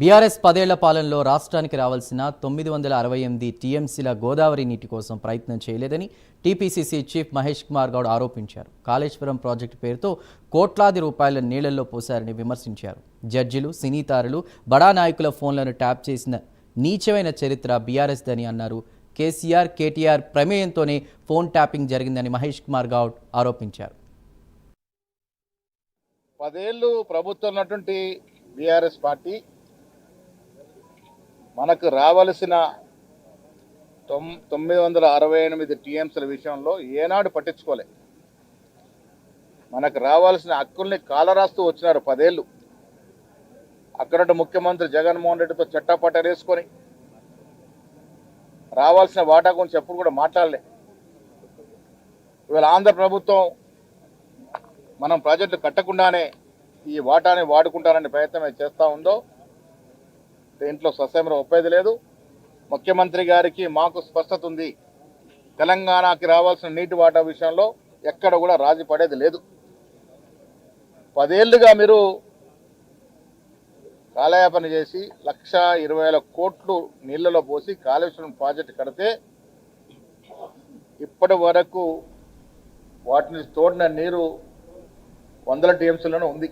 BRS పదేళ్ళ పాలనలో రాష్ట్రానికి రావాల్సిన తొమ్మిది వందల అరవై ఎనిమిది టీఎంసీల గోదావరి నీటి కోసం ప్రయత్నం చేయలేదని టీపీసీసీ చీఫ్ మహేష్ కుమార్ గౌడ్ ఆరోపించారు. కాళేశ్వరం ప్రాజెక్టు పేరుతో కోట్లాది రూపాయల నీళ్ళలో పోశారని విమర్శించారు. జడ్జిలు సినీతారులు బడా నాయకుల ఫోన్లను ట్యాప్ చేసిన నీచమైన చరిత్ర బీఆర్ఎస్ దని అన్నారు. కేసీఆర్ కేటీఆర్ ప్రమేయంతోనే ఫోన్ ట్యాపింగ్ జరిగిందని మహేష్ కుమార్ గౌడ్ ఆరోపించారు. పదేళ్ళు ప్రభుత్వం ఉన్నటువంటి బీఆర్ఎస్ పార్టీ మనకు రావలసిన తొమ్ తొమ్మిది వందల అరవై ఎనిమిది టీఎంసీల విషయంలో ఏనాడు పట్టించుకోలే. మనకు రావాల్సిన హక్కుల్ని కాలరాస్తూ వచ్చినారు పదేళ్ళు. అక్కడ ముఖ్యమంత్రి జగన్మోహన్ రెడ్డితో చట్టపట్టరేసుకొని రావాల్సిన వాటా గురించి ఎప్పుడు కూడా మాట్లాడలే. ఇవాళ ఆంధ్ర ప్రభుత్వం మనం ప్రాజెక్టులు కట్టకుండానే ఈ వాటాని వాడుకుంటారనే ప్రయత్నం చేస్తూ ఉందో దీంట్లో సస్యమరం ఒప్పేది లేదు. ముఖ్యమంత్రి గారికి మాకు స్పష్టత ఉంది. తెలంగాణకి రావాల్సిన నీటి వాటా విషయంలో ఎక్కడ కూడా రాజీ పడేది లేదు. పదేళ్ళుగా మీరు కాలయాపన చేసి లక్ష ఇరవై వేల కోట్లు నీళ్ళలో పోసి కాళేశ్వరం ప్రాజెక్టు కడితే ఇప్పటి వరకు వాటిని తోడిన నీరు వందల టీఎంసీలోనే ఉంది.